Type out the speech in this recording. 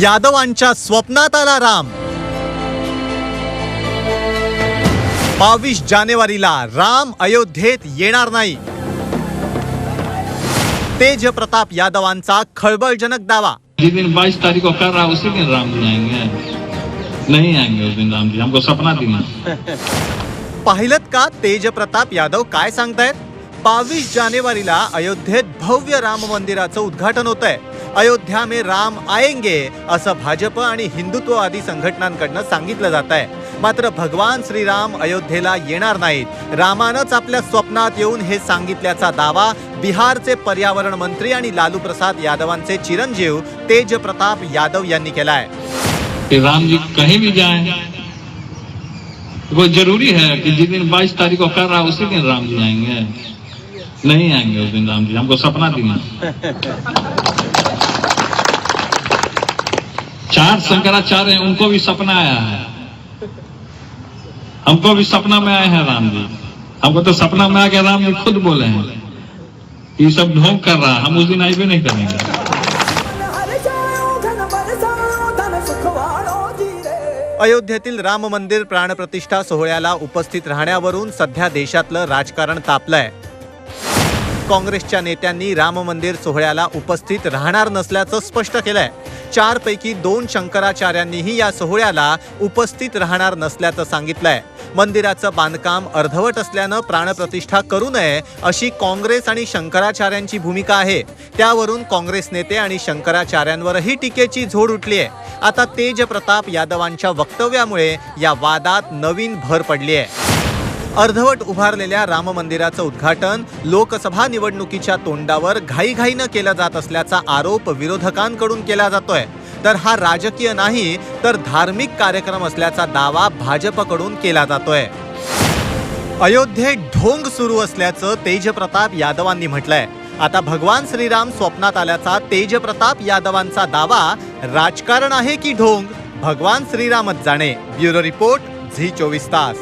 यादवांच्या स्वप्नात आला राम. बावीस जानेवारीला राम अयोध्येत येणार नाही. तेज प्रताप यादवांचा खळबळजनक दावा. जिस दिन 22 तारीख को कर रहा उसी दिन राम जी आएंगे। नहीं आएंगे उस दिन राम जी हमको सपना दिया पाहिलत का तेजप्रताप यादव काय सांगतायत? बावीस जानेवारीला अयोध्येत भव्य राम मंदिराचं उद्घाटन होत आहे अयोध्या में राम आएंगे असं भाजप आणि हिंदुत्ववादी संघटनांकडनं सांगितलं जात आहे मात्र भगवान श्रीराम अयोध्येला येणार नाहीत. रामानंच आपल्या स्वप्नात येऊन हे सांगितल्याचा दावा बिहारचे पर्यावरण मंत्री आणि लालू प्रसाद यादवांचे चिरंजीव तेज प्रताप यादव यांनी केलाय. आहे राम जी कहीं भी जाए वो ज़रूरी है कि जिस दिन 22 तारीख को कर रहा है, उसी दिन राम जी आएँगे। नहीं आएँगे उस दिन राम जी, हमको सपना दिया चार शंकराचार्य हैं, उनको भी सपना आया है। हमको भी सपना में आए हैं राम जी। हमको तो सपना में आ गया, राम जी खुद बोले हैं। ये सब ढोंग कर रहा हम उस दिन आई भी नहीं करेंगे। अयोध्येतील राम मंदिर प्राणप्रतिष्ठा सोहळ्याला उपस्थित राहण्यावरून सध्या देशातलं राजकारण तापलंय. काँग्रेसच्या नेत्यांनी राम मंदिर सोहळ्याला उपस्थित राहणार नसल्याचं स्पष्ट केलंय. चारपैकी दोन शंकराचार्यांनीही या सोहळ्याला उपस्थित राहणार नसल्याचं सांगितलंय. मंदिराचं बांधकाम अर्धवट असल्यानं प्राणप्रतिष्ठा करू नये अशी काँग्रेस आणि शंकराचार्यांची भूमिका आहे. त्यावरून काँग्रेस नेते आणि शंकराचार्यांवरही टीकेची झोड उठली आहे. आता तेज प्रताप यादवांच्या वक्तव्यामुळे या वादात नवीन भर पडली आहे. अर्धवट उभारलेल्या राम मंदिराचं उद्घाटन लोकसभा निवडणुकीच्या तोंडावर घाईघाईनं केलं जात असल्याचा आरोप विरोधकांकडून केला जातोय. तर हा राजकीय नाही तर धार्मिक कार्यक्रम असल्याचा दावा भाजपकडून केला जातोय. अयोध्येत ढोंग सुरू असल्याचं तेजप्रताप यादवांनी म्हटलंय. आता भगवान श्रीराम स्वप्नात आल्याचा तेजप्रताप यादवांचा दावा राजकारण आहे की ढोंग? भगवान श्रीरामच जाणे. ब्युरो रिपोर्ट झी चोवीस तास.